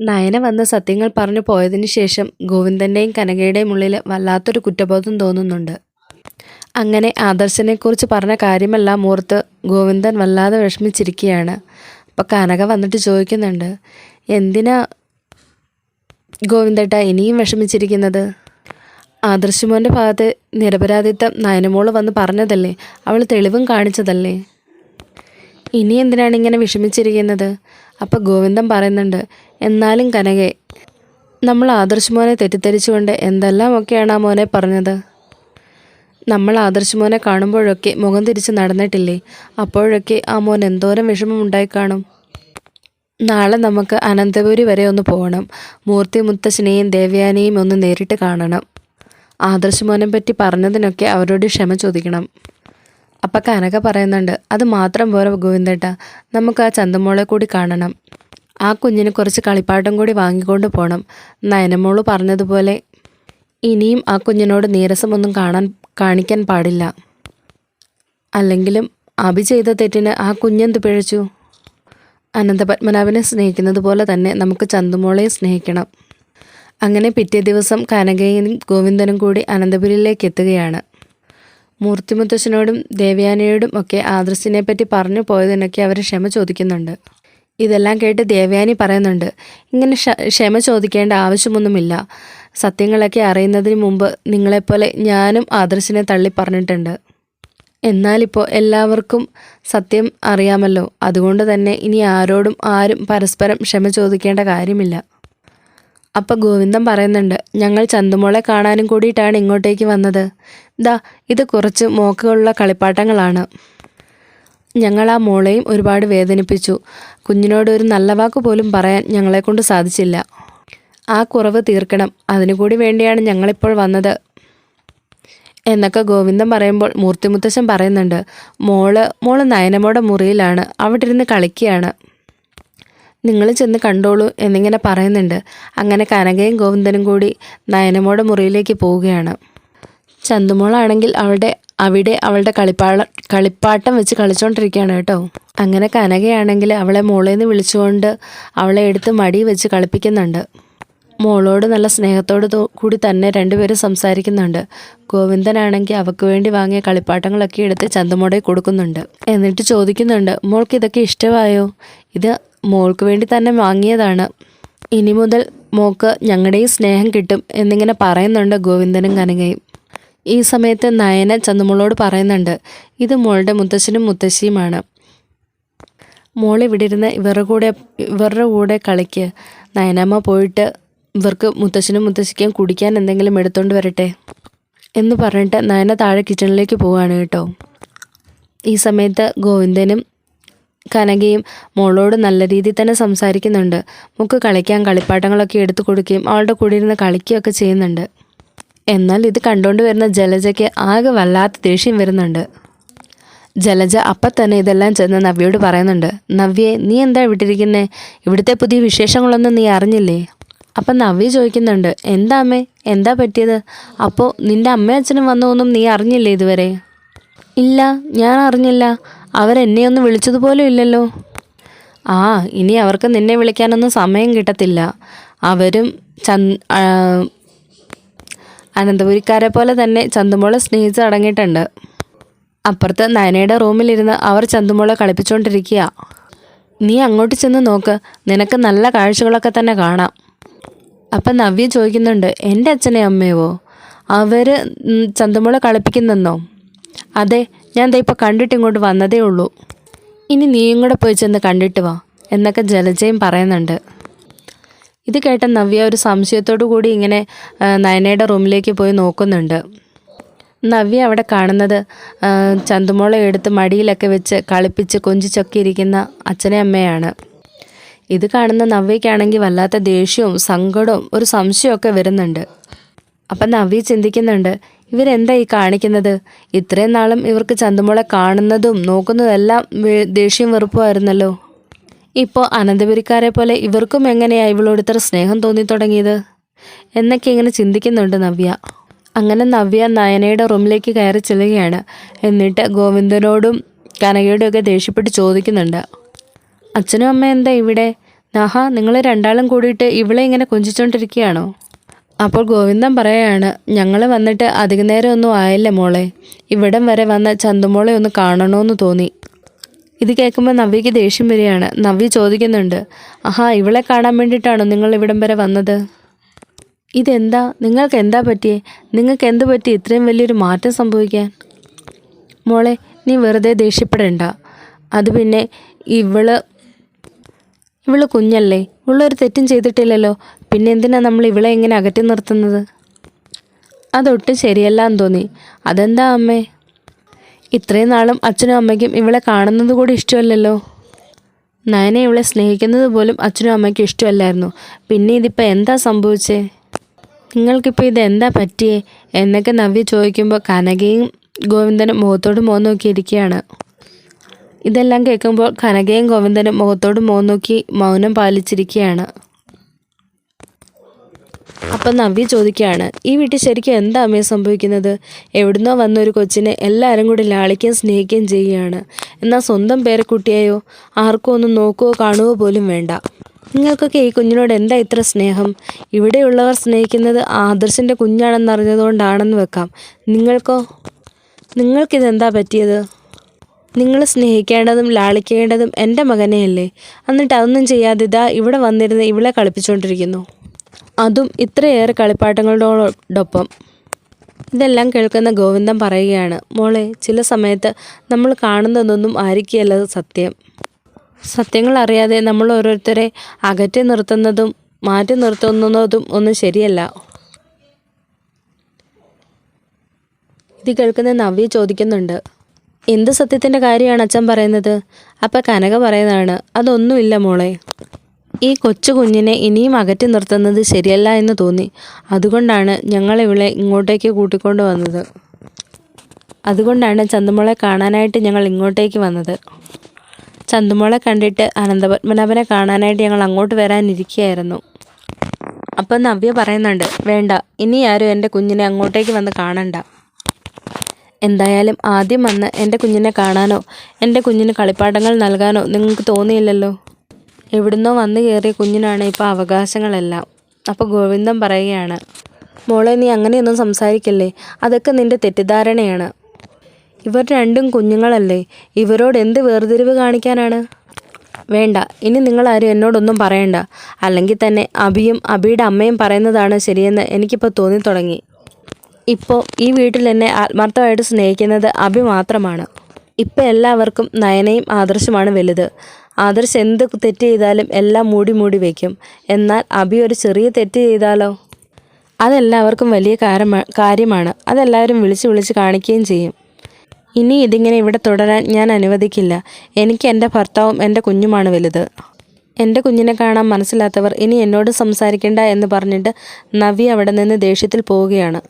നയന വന്ന് സത്യങ്ങൾ പറഞ്ഞു പോയതിനു ശേഷം ഗോവിന്ദന്റെയും കനകയുടെയും ഉള്ളിൽ വല്ലാത്തൊരു കുറ്റബോധം തോന്നുന്നുണ്ട്. അങ്ങനെ ആദർശനെക്കുറിച്ച് പറഞ്ഞ കാര്യമെല്ലാം ഓർത്ത് ഗോവിന്ദൻ വല്ലാതെ വിഷമിച്ചിരിക്കുകയാണ്. അപ്പോൾ കനക വന്നിട്ട് ചോദിക്കുന്നുണ്ട് എന്തിനാ ഗോവിന്ദേട്ട ഇനിയും വിഷമിച്ചിരിക്കുന്നത്? ആദർശമോന്റെ ഭാഗത്ത് നിരപരാധിത്വം നയനമോൾ വന്ന് പറഞ്ഞതല്ലേ? അവൾ തെളിവും കാണിച്ചതല്ലേ? ഇനി എന്തിനാണ് ഇങ്ങനെ വിഷമിച്ചിരിക്കുന്നത്? അപ്പോൾ ഗോവിന്ദൻ പറയുന്നുണ്ട് എന്നാലും കനകെ നമ്മൾ ആദർശ് മോനെ തെറ്റിദ്ധരിച്ചുകൊണ്ട് എന്തെല്ലാം ഒക്കെയാണ് ആ മോനെ പറഞ്ഞത്? നമ്മൾ ആദർശ് മോനെ കാണുമ്പോഴൊക്കെ മുഖം തിരിച്ച് നടന്നിട്ടില്ലേ? അപ്പോഴൊക്കെ ആ മോൻ എന്തോരം വിഷമം ഉണ്ടായി കാണും. നാളെ നമുക്ക് അനന്തപുരി വരെ ഒന്ന് പോകണം. മൂർത്തി മുത്തശ്ശനെയും ദേവയാനെയും ഒന്ന് നേരിട്ട് കാണണം. ആദർശ് മോനെ പറ്റി പറഞ്ഞതിനൊക്കെ അവരോട് ക്ഷമ ചോദിക്കണം. അപ്പം കനക പറയുന്നുണ്ട് അത് മാത്രം പോരാ ഗോവിന്ദേട്ട നമുക്ക് ആ ചന്തമോളെ കൂടി കാണണം. ആ കുഞ്ഞിന് കുറച്ച് കളിപ്പാട്ടം കൂടി വാങ്ങിക്കൊണ്ട് പോകണം നയനമോൾ പറഞ്ഞതുപോലെ ഇനിയും ആ കുഞ്ഞിനോട് നീരസമൊന്നും കാണാൻ കാണിക്കാൻ പാടില്ല. അല്ലെങ്കിലും അഭി ചെയ്ത തെറ്റിന് ആ കുഞ്ഞെന്ത് പിഴച്ചു? അനന്തപത്മനാഭനെ സ്നേഹിക്കുന്നത് പോലെ തന്നെ നമുക്ക് ചന്തുമോളെ സ്നേഹിക്കണം. അങ്ങനെ പിറ്റേ ദിവസം കനകയും ഗോവിന്ദനും കൂടി അനന്തപുരിയിലേക്ക് എത്തുകയാണ്. മൂർത്തിമുത്തശ്ശനോടും ദേവയാനയോടും ഒക്കെ ആദർശിനെ പറ്റി പറഞ്ഞു പോയതിനൊക്കെ അവർ ക്ഷമ ചോദിക്കുന്നുണ്ട്. ഇതെല്ലാം കേട്ട് ദേവയാനി പറയുന്നുണ്ട്. ഇങ്ങനെ ക്ഷ- ക്ഷമ ചോദിക്കേണ്ട ആവശ്യമൊന്നുമില്ല. സത്യങ്ങളൊക്കെ അറിയുന്നതിന് മുമ്പ് നിങ്ങളെപ്പോലെ ഞാനും ആദർശിനെ തള്ളി പറഞ്ഞിട്ടുണ്ട്. എന്നാലിപ്പോൾ എല്ലാവർക്കും സത്യം അറിയാമല്ലോ. അതുകൊണ്ട് തന്നെ ഇനി ആരോടും ആരും പരസ്പരം ക്ഷമ ചോദിക്കേണ്ട കാര്യമില്ല. അപ്പം ഗോവിന്ദൻ പറയുന്നുണ്ട് ഞങ്ങൾ ചന്തുമോളെ കാണാനും കൂടിയിട്ടാണ് ഇങ്ങോട്ടേക്ക് വന്നത്. ദാ ഇത് കുറച്ച് മോക്കുകളുള്ള കളിപ്പാട്ടങ്ങളാണ്. ഞങ്ങൾ ആ മോളെയും ഒരുപാട് വേദനിപ്പിച്ചു. കുഞ്ഞിനോട് ഒരു നല്ല വാക്ക് പോലും പറയാൻ ഞങ്ങളെക്കൊണ്ട് സാധിച്ചില്ല. ആ കുറവ് തീർക്കണം. അതിനുകൂടി വേണ്ടിയാണ് ഞങ്ങളിപ്പോൾ വന്നത്. എന്നൊക്കെ ഗോവിന്ദൻ പറയുമ്പോൾ മൂർത്തിമുത്തശ്ശൻ പറയുന്നുണ്ട് മോൾ മോൾ നയനമോടെ മുറിയിലാണ്. അവിടെ ഇരുന്ന് കളിക്കുകയാണ്. നിങ്ങൾ ചെന്ന് കണ്ടോളൂ എന്നിങ്ങനെ പറയുന്നുണ്ട്. അങ്ങനെ കനകയും ഗോവിന്ദനും കൂടി നയനമോടെ മുറിയിലേക്ക് പോവുകയാണ്. ചന്തുമോളാണെങ്കിൽ അവളുടെ അവിടെ അവളുടെ കളിപ്പാള കളിപ്പാട്ടം വെച്ച് കളിച്ചുകൊണ്ടിരിക്കുകയാണ് കേട്ടോ. അങ്ങനെ കനകയാണെങ്കിൽ അവളെ മോളേന്ന് വിളിച്ചുകൊണ്ട് അവളെ എടുത്ത് മടി വെച്ച് കളിപ്പിക്കുന്നുണ്ട്. മോളോട് നല്ല സ്നേഹത്തോട് കൂടി തന്നെ രണ്ടുപേരും സംസാരിക്കുന്നുണ്ട്. ഗോവിന്ദനാണെങ്കിൽ അവൾക്ക് വേണ്ടി വാങ്ങിയ കളിപ്പാട്ടങ്ങളൊക്കെ എടുത്ത് ചന്തമോടെ കൊടുക്കുന്നുണ്ട്. എന്നിട്ട് ചോദിക്കുന്നുണ്ട് മോൾക്ക് ഇതൊക്കെ ഇഷ്ടമായോ? ഇത് മോൾക്ക് വേണ്ടി തന്നെ വാങ്ങിയതാണ്. ഇനി മുതൽ മോൾക്ക് ഞങ്ങളുടെയും സ്നേഹം കിട്ടും എന്നിങ്ങനെ പറയുന്നുണ്ട് ഗോവിന്ദനും കനകയും. ഈ സമയത്ത് നയന ചന്തുമോളോട് പറയുന്നുണ്ട് ഇത് മോളുടെ മുത്തശ്ശനും മുത്തശ്ശിയുമാണ്. മോൾ ഇവിടെ ഇരുന്ന് ഇവരുടെ കൂടെ ഇവരുടെ കൂടെ കളിക്ക്. നയനമ്മ പോയിട്ട് ഇവർക്ക് മുത്തശ്ശനും മുത്തശ്ശിക്കും കുടിക്കാൻ എന്തെങ്കിലും എടുത്തോണ്ട് വരട്ടെ. എന്ന് പറഞ്ഞിട്ട് നയന താഴെ കിച്ചണിലേക്ക് പോവുകയാണ് കേട്ടോ. ഈ സമയത്ത് ഗോവിന്ദനും കനകയും മോളോട് നല്ല രീതിയിൽ തന്നെ സംസാരിക്കുന്നുണ്ട്. മുക്ക് കളിക്കാൻ കളിപ്പാട്ടങ്ങളൊക്കെ എടുത്തു കൊടുക്കുകയും അവളുടെ കൂടെ ഇരുന്ന് കളിക്കുകയൊക്കെ ചെയ്യുന്നുണ്ട്. എന്നാൽ ഇത് കണ്ടുകൊണ്ട് വരുന്ന ജലജയ്ക്ക് ആകെ വല്ലാത്ത ദേഷ്യം വരുന്നുണ്ട്. ജലജ അപ്പം തന്നെ ഇതെല്ലാം ചെന്ന് നവ്യയോട് പറയുന്നുണ്ട്. നവ്യെ നീ എന്താ വിട്ടിരിക്കുന്നേ? ഇവിടുത്തെ പുതിയ വിശേഷങ്ങളൊന്നും നീ അറിഞ്ഞില്ലേ? അപ്പം നവ്യ ചോദിക്കുന്നുണ്ട്. എന്താ അമ്മേ? എന്താ പറ്റിയത്? അപ്പോൾ നിന്റെ അമ്മയച്ഛനും വന്നതൊന്നും നീ അറിഞ്ഞില്ലേ ഇതുവരെ? ഇല്ല ഞാൻ അറിഞ്ഞില്ല. അവരെന്നെ ഒന്ന് വിളിച്ചതുപോലും ഇല്ലല്ലോ. ആ ഇനി അവർക്ക് നിന്നെ വിളിക്കാനൊന്നും സമയം കിട്ടത്തില്ല. അവരും ചന്ദ് അനന്തപുരിക്കാരെ പോലെ തന്നെ ചന്തുമോളെ സ്നേഹിച്ച് അടങ്ങിയിട്ടുണ്ട്. അപ്പുറത്ത് നയനയുടെ റൂമിലിരുന്ന് അവർ ചന്തുമോളെ കളിപ്പിച്ചുകൊണ്ടിരിക്കുക നീ അങ്ങോട്ട് ചെന്ന് നോക്ക്. നിനക്ക് നല്ല കാഴ്ചകളൊക്കെ തന്നെ കാണാം. അപ്പം നവ്യ ചോദിക്കുന്നുണ്ട് എന്റെ അച്ഛനെ അമ്മയോ? അവർ ചന്തുമോളെ കളിപ്പിക്കുന്നെന്നോ? അതെ ഞാൻ ദേ ഇപ്പോൾ കണ്ടിട്ട് ഇങ്ങോട്ട് വന്നതേ ഉള്ളൂ. ഇനി നീയും കൂടെ പോയി ചെന്ന് കണ്ടിട്ട് വാ എന്നൊക്കെ ജലജയും പറയുന്നുണ്ട്. ഇത് കേട്ട നവ്യ ഒരു സംശയത്തോടു കൂടി ഇങ്ങനെ നയനയുടെ റൂമിലേക്ക് പോയി നോക്കുന്നുണ്ട്. നവ്യ അവിടെ കാണുന്നത് ചന്തുമോള എടുത്ത് മടിയിലൊക്കെ വെച്ച് കളിപ്പിച്ച് കൊഞ്ചിച്ചൊക്കെ ഇരിക്കുന്ന അച്ഛനെ അമ്മയാണ്. ഇത് കാണുന്ന നവ്യയ്ക്കാണെങ്കിൽ വല്ലാത്ത ദേഷ്യവും സങ്കടവും ഒരു സംശയമൊക്കെ വരുന്നുണ്ട്. അപ്പം നവ്യ ചിന്തിക്കുന്നുണ്ട് ഇവരെന്താ ഈ കാണിക്കുന്നത്? ഇത്രയും നാളും ഇവർക്ക് ചന്തുമോളെ കാണുന്നതും നോക്കുന്നതെല്ലാം എല്ലാം ദേഷ്യം വെറുപ്പുമായിരുന്നല്ലോ. ഇപ്പോൾ അനന്തപുരിക്കാരെ പോലെ ഇവർക്കും എങ്ങനെയാ ഇവളോട് ഇത്ര സ്നേഹം തോന്നി തുടങ്ങിയത്? എന്നൊക്കെ ഇങ്ങനെ ചിന്തിക്കുന്നുണ്ട് നവ്യ. അങ്ങനെ നവ്യ നയനയുടെ റൂമിലേക്ക് കയറി ചെല്ലുകയാണ്. എന്നിട്ട് ഗോവിന്ദനോടും കനകയോടും ഒക്കെ ദേഷ്യപ്പെട്ട് ചോദിക്കുന്നുണ്ട്. അച്ഛനും അമ്മ എന്താ ഇവിടെ? നഹ നിങ്ങൾ രണ്ടാളും കൂടിയിട്ട് ഇവളെ ഇങ്ങനെ കൊഞ്ചിച്ചോണ്ടിരിക്കുകയാണോ? അപ്പോൾ ഗോവിന്ദൻ പറയാണ് ഞങ്ങൾ വന്നിട്ട് അധിക നേരം ഒന്നും ആയില്ല മോളെ. ഇവിടം വരെ വന്ന ചന്തുമോളെ ഒന്ന് കാണണമെന്ന് തോന്നി. ഇത് കേൾക്കുമ്പോൾ നവ്യയ്ക്ക് ദേഷ്യം വരികയാണ്. നവ്യ ചോദിക്കുന്നുണ്ട് ആഹാ ഇവളെ കാണാൻ വേണ്ടിയിട്ടാണോ നിങ്ങൾ ഇവിടം വരെ വന്നത്? ഇതെന്താ? നിങ്ങൾക്ക് എന്താ പറ്റിയേ? നിങ്ങൾക്ക് എന്ത് പറ്റി? ഇത്രയും വലിയൊരു മാറ്റം സംഭവിക്കാൻ? മോളെ നീ വെറുതെ ദേഷ്യപ്പെടേണ്ട. അത് പിന്നെ ഇവൾ ഇവൾ കുഞ്ഞല്ലേ? ഇവളൊരു തെറ്റും ചെയ്തിട്ടില്ലല്ലോ. പിന്നെ എന്തിനാ നമ്മൾ ഇവളെ ഇങ്ങനെ അകറ്റി നിർത്തുന്നത്? അതൊട്ടും ശരിയല്ല എന്ന് തോന്നി. അതെന്താ അമ്മേ? ഇത്രയും നാളും അച്ഛനും അമ്മയ്ക്കും ഇവളെ കാണുന്നത് കൂടി ഇഷ്ടമല്ലല്ലോ. നയനെ ഇവളെ സ്നേഹിക്കുന്നത് പോലും അച്ഛനും അമ്മയ്ക്കും ഇഷ്ടമല്ലായിരുന്നു. പിന്നെ ഇതിപ്പോൾ എന്താ സംഭവിച്ചേ? നിങ്ങൾക്കിപ്പോൾ ഇത് എന്താ പറ്റിയേ? എന്നൊക്കെ നവ്യ ചോദിക്കുമ്പോൾ കനകയും ഗോവിന്ദനും മുഖത്തോട് മുഖം നോക്കിയിരിക്കുകയാണ്. ഇതെല്ലാം കേൾക്കുമ്പോൾ കനകയും ഗോവിന്ദനും മുഖത്തോട് മുഖം നോക്കി മൗനം പാലിച്ചിരിക്കുകയാണ്. അപ്പം നവ്യ ചോദിക്കുകയാണ് ഈ വീട്ടിൽ ശരിക്കും എന്താ അമ്മയെ സംഭവിക്കുന്നത്? എവിടുന്നോ വന്ന ഒരു കൊച്ചിനെ എല്ലാവരും കൂടി ലാളിക്കുകയും സ്നേഹിക്കുകയും ചെയ്യുകയാണ്. എന്നാൽ സ്വന്തം പേരക്കുട്ടിയായോ ആർക്കോ ഒന്നും നോക്കുകയോ കാണുകയോ പോലും വേണ്ട. നിങ്ങൾക്കൊക്കെ ഈ കുഞ്ഞിനോട് എന്താ ഇത്ര സ്നേഹം? ഇവിടെയുള്ളവർ സ്നേഹിക്കുന്നത് ആദർശിന്റെ കുഞ്ഞാണെന്ന് അറിഞ്ഞതുകൊണ്ടാണെന്ന് വെക്കാം. നിങ്ങൾക്കോ? നിങ്ങൾക്കിതെന്താ പറ്റിയത്? നിങ്ങൾ സ്നേഹിക്കേണ്ടതും ലാളിക്കേണ്ടതും എന്റെ മകനെയല്ലേ. എന്നിട്ട് അതൊന്നും ചെയ്യാതെ ഇതാ ഇവിടെ വന്നിരുന്ന് ഇവളെ കളിപ്പിച്ചുകൊണ്ടിരിക്കുന്നു അതും ഇത്രയേറെ കളിപ്പാട്ടങ്ങളോടൊപ്പം. ഇതെല്ലാം കേൾക്കുന്ന ഗോവിന്ദൻ പറയുകയാണ് മോളെ ചില സമയത്ത് നമ്മൾ കാണുന്നതൊന്നും ആയിരിക്കുകയല്ല സത്യം. സത്യങ്ങൾ അറിയാതെ നമ്മൾ ഓരോരുത്തരെ അകറ്റി നിർത്തുന്നതും മാറ്റി നിർത്തുന്നതും ഒന്നും ശരിയല്ല ഇത് കേൾക്കുന്ന നവ്യ ചോദിക്കുന്നുണ്ട് എന്ത് സത്യത്തിന്റെ കാര്യമാണ് അച്ഛൻ പറയുന്നത്? അപ്പം കനക പറയുന്നതാണ് അതൊന്നുമില്ല മോളെ. ഈ കൊച്ചു കുഞ്ഞിനെ ഇനിയും അകറ്റി നിർത്തുന്നത് ശരിയല്ല എന്ന് തോന്നി. അതുകൊണ്ടാണ് ഞങ്ങൾ ഇവളെ ഇങ്ങോട്ടേക്ക് കൂട്ടിക്കൊണ്ടു വന്നത്. അതുകൊണ്ടാണ് ചന്തുമോളെ കാണാനായിട്ട് ഞങ്ങൾ ഇങ്ങോട്ടേക്ക് വന്നത്. ചന്തുമോളെ കണ്ടിട്ട് അനന്തപത്മനാഭനെ കാണാനായിട്ട് ഞങ്ങൾ അങ്ങോട്ട് വരാനിരിക്കുകയായിരുന്നു അപ്പം നവ്യ പറയുന്നുണ്ട് വേണ്ട ഇനി ആരും എന്റെ കുഞ്ഞിനെ അങ്ങോട്ടേക്ക് വന്ന് കാണണ്ട. എന്തായാലും ആദ്യം വന്ന് എന്റെ കുഞ്ഞിനെ കാണാനോ എന്റെ കുഞ്ഞിന് കളിപ്പാട്ടങ്ങൾ നൽകാനോ നിങ്ങൾക്ക് തോന്നിയില്ലല്ലോ? എവിടുന്നോ വന്നു കയറിയ കുഞ്ഞിനാണ് ഇപ്പോൾ അവകാശങ്ങളെല്ലാം. അപ്പോൾ ഗോവിന്ദൻ പറയുകയാണ് മോളെ നീ അങ്ങനെയൊന്നും സംസാരിക്കല്ലേ? അതൊക്കെ നിന്റെ തെറ്റിദ്ധാരണയാണ്. ഇവർ രണ്ടും കുഞ്ഞുങ്ങളല്ലേ? ഇവരോട് എന്ത് വേർതിരിവ് കാണിക്കാനാണ്? വേണ്ട ഇനി നിങ്ങളാരും എന്നോടൊന്നും പറയണ്ട. അല്ലെങ്കിൽ തന്നെ അബിയും അബിയുടെ അമ്മയും പറയുന്നതാണ് ശരിയെന്ന് എനിക്കിപ്പോൾ തോന്നി തുടങ്ങി ഇപ്പോൾ ഈ വീട്ടിൽ എന്നെ ആത്മാർത്ഥമായിട്ട് സ്നേഹിക്കുന്നത് അഭി മാത്രമാണ്. ഇപ്പം എല്ലാവർക്കും നയനയും ആദർശമാണ് വലുത്. ആദർശ് എന്ത് തെറ്റ് ചെയ്താലും എല്ലാം മൂടി മൂടി വയ്ക്കും എന്നാൽ അഭി ഒരു ചെറിയ തെറ്റ് ചെയ്താലോ? അതെല്ലാവർക്കും വലിയ കാര്യമാ കാര്യമാണ്. അതെല്ലാവരും വിളിച്ച് വിളിച്ച് കാണിക്കുകയും ചെയ്യും. ഇനി ഇതിങ്ങനെ ഇവിടെ തുടരാൻ ഞാൻ അനുവദിക്കില്ല. എനിക്ക് എന്റെ ഭർത്താവും എന്റെ കുഞ്ഞുമാണ് വലുത്. എന്റെ കുഞ്ഞിനെ കാണാൻ മനസ്സിലാത്തവർ ഇനി എന്നോട് സംസാരിക്കേണ്ട എന്ന് പറഞ്ഞിട്ട് നവി അവിടെ നിന്ന് ദേഷ്യത്തിൽ പോവുകയാണ്.